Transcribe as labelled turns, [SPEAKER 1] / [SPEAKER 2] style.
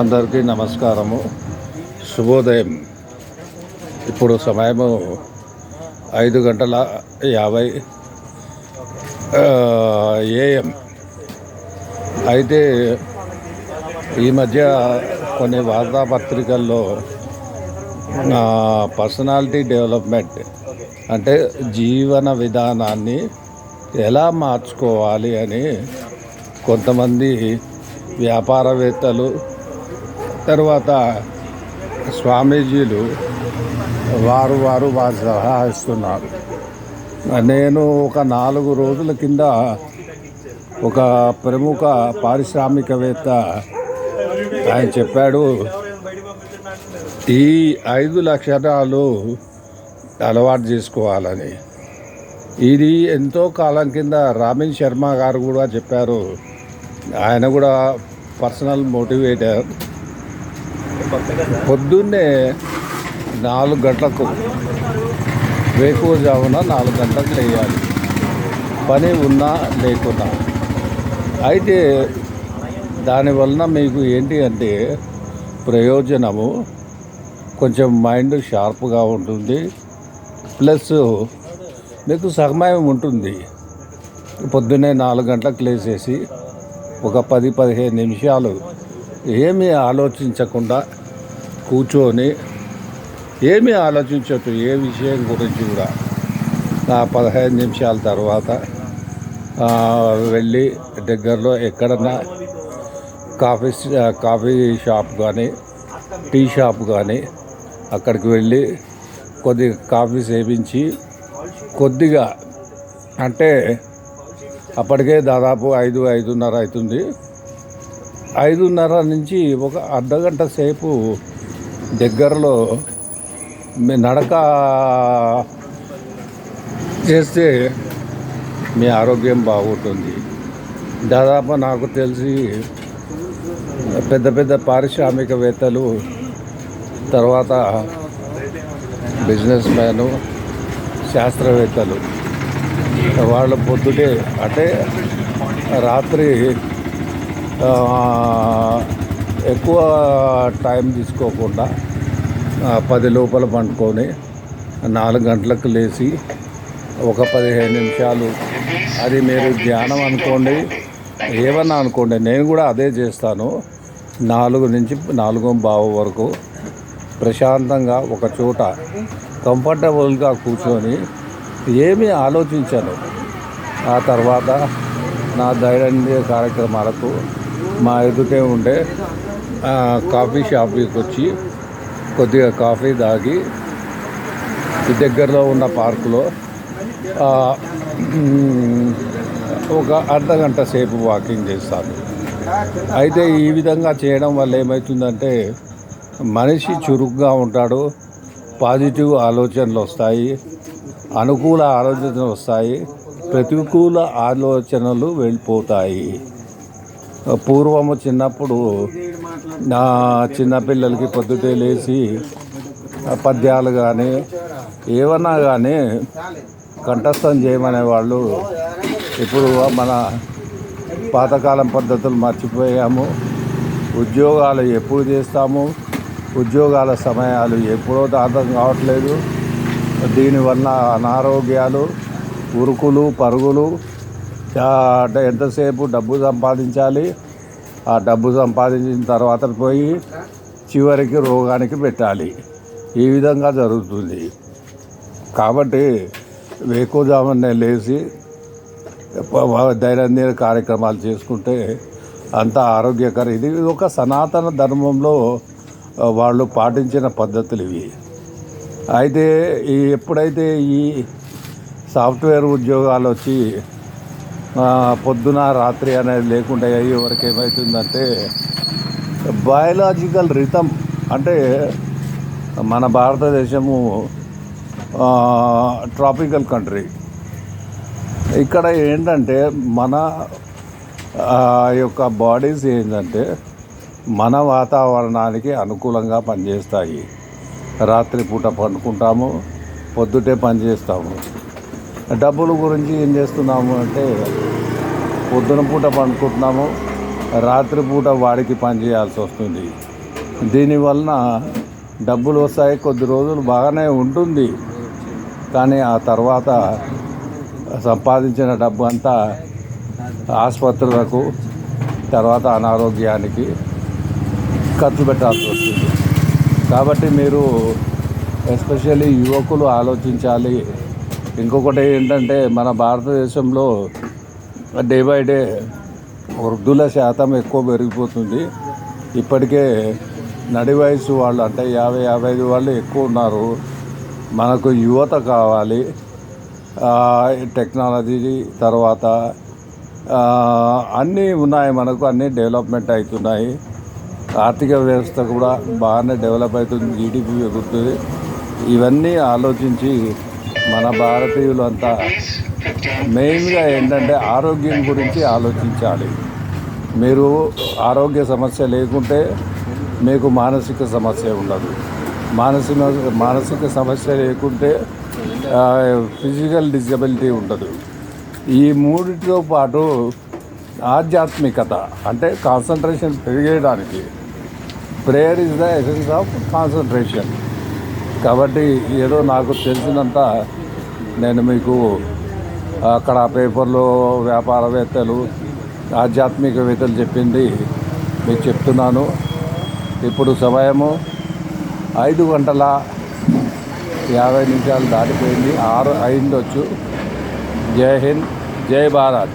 [SPEAKER 1] అందరికీ నమస్కారము. శుభోదయం. ఇప్పుడు సమయము ఐదు గంటల యాభై ఏఎం. అయితే ఈ మధ్య కొన్ని వార్తాపత్రికల్లో నా పర్సనాలిటీ డెవలప్మెంట్ అంటే జీవన విధానాన్ని ఎలా మార్చుకోవాలి అని కొంతమంది వ్యాపారవేత్తలు తర్వాత స్వామీజీలు వారు వారు వారు సలహా ఇస్తున్నారు. నేను ఒక నాలుగు రోజుల కింద ఒక ప్రముఖ పారిశ్రామికవేత్త ఆయన చెప్పాడు ఈ ఐదు లక్షణాలు అలవాటు చేసుకోవాలని. ఇది ఎంతో కాలం కింద రామిన్ శర్మ గారు కూడా చెప్పారు. ఆయన కూడా పర్సనల్ మోటివేటర్. పొద్దున్నే నాలుగు గంటలకు వేకువజామున నాలుగు గంటలకు లేయాలి. పని ఉన్నా లేకున్నా. అయితే దానివలన మీకు ఏంటి అంటే ప్రయోజనము కొంచెం మైండ్ షార్ప్గా ఉంటుంది. ప్లస్ మీకు సమయం ఉంటుంది. పొద్దున్నే నాలుగు గంటలకు లేసేసి ఒక పది పదిహేను నిమిషాలు ఏమీ ఆలోచించకుండా కూర్చొని ఏమీ ఆలోచించద్దు ఏ విషయం గురించి కూడా. ఆ పదహైదు నిమిషాల తర్వాత వెళ్ళి దగ్గరలో ఎక్కడన్నా కాఫీ కాఫీ షాప్ కానీ టీ షాప్ కానీ అక్కడికి వెళ్ళి కొద్దిగా కాఫీ సేవించి కొద్దిగా అంటే అప్పటికే దాదాపు ఐదు ఐదున్నర అవుతుంది. ఐదున్నర నుంచి ఒక అర్ధగంట సేపు దగ్గరలో మీ నడక చేస్తే మీ ఆరోగ్యం బాగుంటుంది. దాదాపు నాకు తెలిసి పెద్ద పెద్ద పారిశ్రామికవేత్తలు తర్వాత బిజినెస్ మ్యాను శాస్త్రవేత్తలు వాళ్ళ పొద్దుటే అంటే రాత్రి ఎక్కువ టైం తీసుకోకుండా పది లోపల పండుకొని నాలుగు గంటలకు లేచి ఒక పదిహేను నిమిషాలు. అది మీరు ధ్యానం అనుకోండి ఏమన్నా అనుకోండి నేను కూడా అదే చేస్తాను. నాలుగు నుంచి నాలుగు బావు వరకు ప్రశాంతంగా ఒక చోట కంఫర్టబుల్గా కూర్చొని ఏమీ ఆలోచించాను. ఆ తర్వాత నా దైనందిన కార్యక్రమాలకు మా ఎదుటే ఉండే కాఫీ షాప్కి వచ్చి కొద్దిగా కాఫీ తాగి దగ్గరలో ఉన్న పార్కులో ఒక అర్ధ గంట సేపు వాకింగ్ చేస్తాను. అయితే ఈ విధంగా చేయడం వల్ల ఏమవుతుందంటే మనిషి చురుగ్గా ఉంటాడు పాజిటివ్ ఆలోచనలు వస్తాయి అనుకూల ఆలోచనలు వస్తాయి ప్రతికూల ఆలోచనలు వెళ్ళిపోతాయి. పూర్వము చిన్నప్పుడు నా చిన్నపిల్లలకి పొద్దుటే లేచి పద్యాలు కానీ ఏమన్నా కానీ కంఠస్థం చేయమనే వాళ్ళు ఇప్పుడు మన పాతకాలం పద్ధతులు మర్చిపోయాము. ఉద్యోగాలు ఎప్పుడు చేస్తాము? ఉద్యోగాల సమయాలు ఎప్పుడో అర్థం కావట్లేదు. దీనివల్ల అనారోగ్యాలు ఉరుకులు పరుగులు అంటే ఎంతసేపు డబ్బు సంపాదించాలి? ఆ డబ్బు సంపాదించిన తర్వాత పోయి చివరికి రోగానికి పెట్టాలి. ఈ విధంగా జరుగుతుంది. కాబట్టి వేకుజామునే లేచి దైనందిన కార్యక్రమాలు చేసుకుంటే అంత ఆరోగ్యకర ఇది ఒక సనాతన ధర్మంలో వాళ్ళు పాటించిన పద్ధతులు ఇవి. అయితే ఈ ఎప్పుడైతే ఈ సాఫ్ట్వేర్ ఉద్యోగాలు వచ్చి పొద్దున రాత్రి అనేది లేకుండా అయ్యే వరకు ఏమవుతుందంటే బయాలజికల్ రితం అంటే మన భారతదేశము ట్రాపికల్ కంట్రీ ఇక్కడ ఏంటంటే మన ఆ, యొక్క బాడీస్ ఏంటంటే మన వాతావరణానికి అనుకూలంగా పనిచేస్తాయి. రాత్రిపూట పండుకుంటాము పొద్దుటే పనిచేస్తాము. డబ్బుల గురించి ఏం చేస్తున్నాము అంటే పొద్దున పూట పండుకుంటున్నాము రాత్రిపూట వాడికి పని చేయాల్సి వస్తుంది. దీనివలన డబ్బులు వస్తాయి కొద్ది రోజులు బాగానే ఉంటుంది. కానీ ఆ తర్వాత సంపాదించిన డబ్బు అంతా ఆసుపత్రులకు తర్వాత అనారోగ్యానికి ఖర్చు పెట్టాల్సి వస్తుంది. కాబట్టి మీరు ఎస్పెషల్లీ యువకులు ఆలోచించాలి. ఇంకొకటి ఏంటంటే మన భారతదేశంలో డే బై డే వృద్ధుల శాతం ఎక్కువ పెరిగిపోతుంది. ఇప్పటికే నడి వయసు వాళ్ళు అంటే యాభై యాభై ఐదు వాళ్ళు ఎక్కువ ఉన్నారు. మనకు యువత కావాలి. టెక్నాలజీ తర్వాత అన్నీ ఉన్నాయి మనకు అన్నీ డెవలప్మెంట్ అవుతున్నాయి. ఆర్థిక వ్యవస్థ కూడా బాగానే డెవలప్ అవుతుంది జీడిపి పెరుగుతుంది. ఇవన్నీ ఆలోచించి మన భారతీయులంతా మెయిన్గా ఏంటంటే ఆరోగ్యం గురించి ఆలోచించాలి. మీరు ఆరోగ్య సమస్య లేకుంటే మీకు మానసిక సమస్య ఉండదు. మానసిక మానసిక సమస్య లేకుంటే ఫిజికల్ డిజబిలిటీ ఉండదు. ఈ మూడితో పాటు ఆధ్యాత్మికత అంటే concentration పెరిగేయడానికి prayer is the essence of concentration. కాబట్టి ఏదో నాకు తెలిసినంత నేను మీకు అక్కడ పేపర్లో వ్యాపారవేత్తలు ఆధ్యాత్మికవేత్తలు చెప్పింది మీకు చెప్తున్నాను. ఇప్పుడు సమయము ఐదు గంటల యాభై నిమిషాలు దాటిపోయింది. ఆరు అయిండొచ్చు జై హింద్ జై భారత్.